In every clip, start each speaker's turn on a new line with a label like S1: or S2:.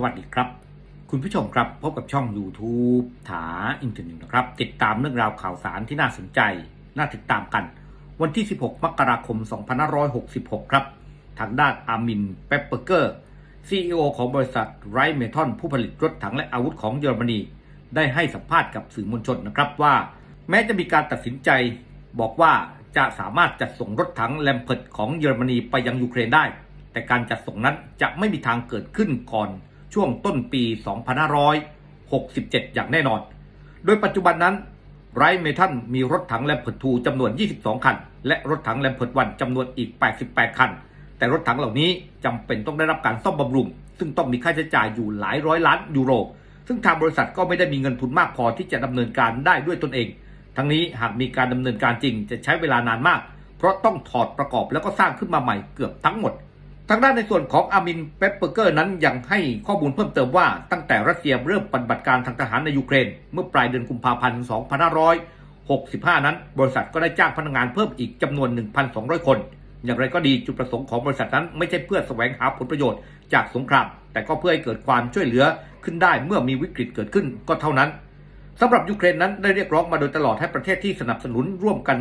S1: สวัสดีครับ คุณผู้ชมครับพบกับช่อง YouTube ถาอินเทอร์เน็ตนะครับ ติดตามเรื่องราวข่าวสารที่น่าสนใจ น่าติดตามกัน วันที่ 16 มกราคม 2566 ครับ ทางด้านอามินเปปเปอร์เกอร์ CEO ของบริษัทไรเมทอนผู้ผลิตรถถังและอาวุธของเยอรมนี ได้ให้สัมภาษณ์กับสื่อมวลชนนะครับว่า แม้จะมีการตัดสินใจ บอกว่าจะสามารถจัดส่งรถถังแลมเพิร์ดของเยอรมนีไปยังยูเครนได้ แต่การจัดส่งนั้นจะไม่มีทางเกิดขึ้นก่อน ช่วงต้นปี 2567 อย่างแน่นอน โดยปัจจุบันนั้นไรเมทันมีรถถังแลมเพิร์ด2จำนวน 22 คัน และรถถังแลมเพิร์ด1จำนวนอีก 88 คัน แต่รถถังเหล่านี้จำเป็นต้องได้รับการซ่อมบำรุง ซึ่งต้องมีค่าใช้จ่ายอยู่หลายร้อยล้านยูโร ซึ่งทางบริษัทก็ไม่ได้มีเงินทุนมากพอที่จะดำเนินการได้ด้วยตนเอง ทั้งนี้หากมีการดำเนินการจริงจะใช้เวลานานมาก เพราะต้องถอดประกอบแล้วก็สร้างขึ้นมาใหม่เกือบทั้งหมด ทางด้านในส่วนของอามินเปปเปอร์เกอร์นั้นยังให้ข้อมูลเพิ่มเติมว่าตั้งแต่รัสเซียเริ่มปฏิบัติการทางทหารในยูเครน เมื่อปลายเดือนกุมภาพันธ์ 2565 นั้น บริษัทก็ได้จ้างพนักงานเพิ่มอีกจำนวน 1,200 คน อย่างไรก็ดีจุดประสงค์ของบริษัทนั้นไม่ใช่เพื่อแสวงหาผลประโยชน์จากสงคราม แต่ก็เพื่อให้เกิดความช่วยเหลือขึ้นได้เมื่อมีวิกฤตเกิดขึ้นก็เท่านั้นสำหรับยูเครนนั้นได้เรียกร้องมาโดยตลอดให้ประเทศที่สนับสนุนร่วมกัน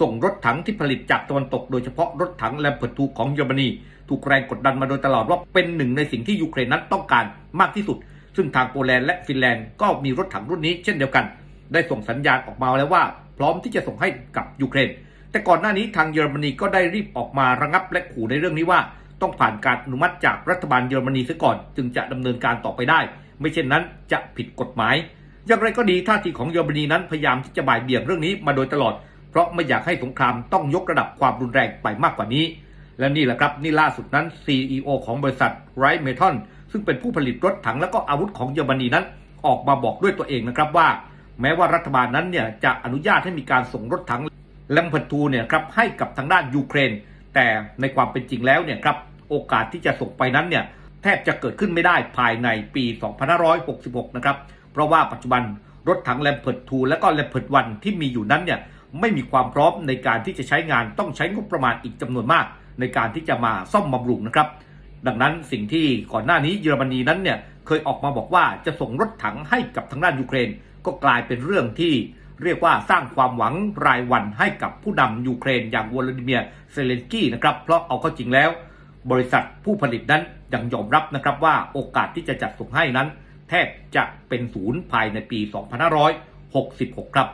S1: ส่งรถถังที่ผลิตจากตะวันตกโดยเฉพาะรถถังแลมเพิร์ตูของเยอรมนี ถูกแรงกดดันมาโดยตลอดว่าเป็นหนึ่งในสิ่งที่ยูเครนนั้นต้องการมากที่สุด ซึ่งทางโปแลนด์และฟินแลนด์ก็มีรถถังรุ่นนี้เช่นเดียวกัน ได้ส่งสัญญาณออกมาแล้วว่า พร้อมที่จะส่งให้กับยูเครน แต่ก่อนหน้านี้ทางเยอรมนีก็ได้รีบออกมาระงับและขู่ในเรื่องนี้ว่า ต้องผ่านการอนุมัติจากรัฐบาลเยอรมนีเสียก่อน จึงจะดำเนินการต่อไปได้ ไม่เช่นนั้นจะผิดกฎหมายอย่างไรก็ดีท่าทีของเยอรมนีนั้นพยายามที่จะบ่ายเบี่ยงเรื่องนี้มาโดยตลอด ราะไม่อยากให้สงครามต้องยกระดับความรุนแรงไปมากกว่านี้ และนี่แหละครับนี่ล่าสุดนั้น CEO ของบริษัทไรเมทอนซึ่งเป็นผู้ผลิตรถถังและก็อาวุธของเยอรมนีนั้น ออกมาบอกด้วยตัวเองนะครับว่า แม้ว่ารัฐบาลนั้นเนี่ยจะอนุญาตให้มีการส่งรถถังแลมเพิร์ตูเนี่ยครับให้กับทางด้านยูเครน แต่ในความเป็นจริงแล้วเนี่ยครับโอกาสที่จะส่งไปนั้นเนี่ยแทบจะเกิดขึ้นไม่ได้ภายในปี 2566 นะครับ เพราะว่าปัจจุบันรถถังแลมเพิร์ด2และก็แลมเพิร์ด1ที่มีอยู่นั้นเนี่ย ไม่มีความพร้อมในการที่จะใช้งานต้องใช้งบประมาณอีกจำนวนมาก ในการที่จะมาซ่อมบำรุงนะครับ ดังนั้นสิ่งที่ก่อนหน้านี้เยอรมนีนั้นเนี่ยเคยออกมาบอกว่าจะส่งรถถังให้กับทางด้านยูเครน ก็กลายเป็นเรื่องที่เรียกว่าสร้างความหวังรายวันให้กับผู้นำยูเครนอย่างวลาดิเมียร์เซเลนสกี้นะครับเพราะเอาเข้าจริงแล้ว บริษัทผู้ผลิตนั้นยังยอมรับนะครับว่าโอกาสที่จะจัดส่งให้นั้น แทบจะเป็นศูนย์ภายในปี 2566 ครับ